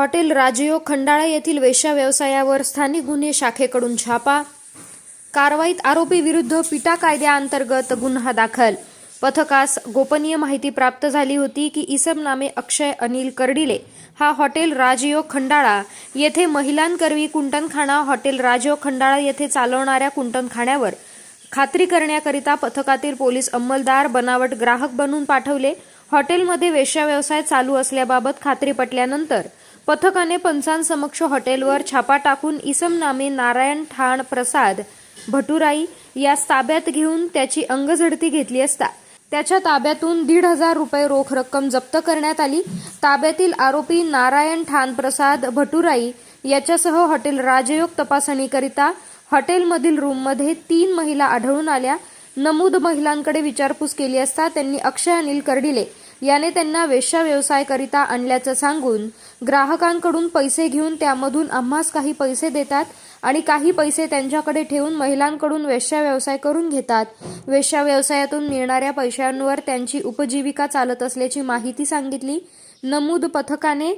Hotel Rajyog Khandala येथील वेश्या व्यवसायावर स्थानिक गुन्हे शाखेकडून छापा. कारवाईत आरोपी विरुद्ध पिटा कायद्याअंतर्गत गुन्हा दाखल. पथकास गोपनीय माहिती प्राप्त झाली होती की इसम नामे अक्षय अनिल कर्डिले हा हॉटेल राजयोग खंडाळा येथे महिलांकरवी कुंटणखाणा हॉटेल राजयोग खंडाळा येथे चालवणाऱ्या कुंटणखाण्यावर खात्री करण्याकरिता पथकातील पोलीस अंमलदार बनावट ग्राहक बनवून पाठवले. हॉटेलमध्ये वेश्या व्यवसाय चालू असल्याबाबत खात्री पटल्यानंतर पथकाने पंचांसमक्ष हॉटेलवर छापा टाकून इसम नामे नारायण ठाण प्रसाद भटुराई या ताब्यात घेऊन त्याची अंगझडती घेतली असता. त्याच्या ताब्यातून दीड हजार रुपये रोख रक्कम जप्त करण्यात आली. ताब्यातील आरोपी नारायण ठाण प्रसाद भटुराई याच्यासह हॉटेल राजयोग तपासणीकरिता हॉटेलमधील रूममध्ये तीन महिला आढळून आल्या. नमूद महिलांकडे विचारपूस केली असता त्यांनी अक्षय अनिल कर्डिले याने त्यांना वेश्या व्यवसायाकरिता आणल्याचं सांगून ग्राहकांकडून पैसे घेऊन त्यामधून आम्हास काही पैसे देतात आणि काही पैसे त्यांच्याकडे ठेवून महिलांकडून वेश्या व्यवसाय करून घेतात. वेश्या व्यवसायातून मिळणाऱ्या पैशांवर त्यांची उपजीविका चालत असल्याची माहिती सांगितली. नमूद पथकाने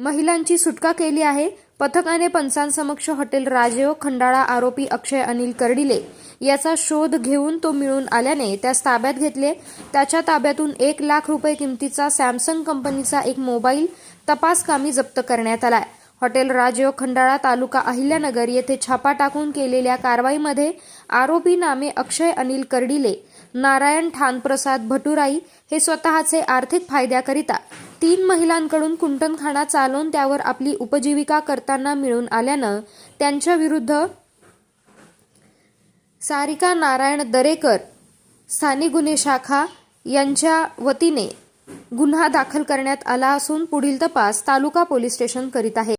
महिलांची सुटका केली आहे. पथकाने पंचांसमक्ष हॉटेल राजयोग खंडाळा आरोपी अक्षय अनिल कर्डिले याचा शोध घेऊन तो मिळून आल्याने त्यास ताब्यात घेतले. त्याच्या ताब्यातून एक लाख रुपये किमतीचा सॅमसंग कंपनीचा एक मोबाईल तपासकामी जप्त करण्यात आलाय. हॉटेल राजयोग खंडाळा तालुका अहिल्यानगर येथे छापा टाकून केलेल्या कारवाईमध्ये आरोपी नामे अक्षय अनिल कर्डिले नारायण ठानप्रसाद भटुराई हे स्वतःचे आर्थिक फायद्याकरिता तीन महिलांकडून कुंटणखाना चालवून त्यावर आपली उपजीविका करताना मिळून आल्यानं त्यांच्या विरुद्ध सारिका नारायण दरेकर स्थानिक गुन्हे शाखा यांच्या वतीने गुन्हा दाखल करण्यात आला असून पुढील तपास तालुका पोलीस स्टेशन करीत आहे.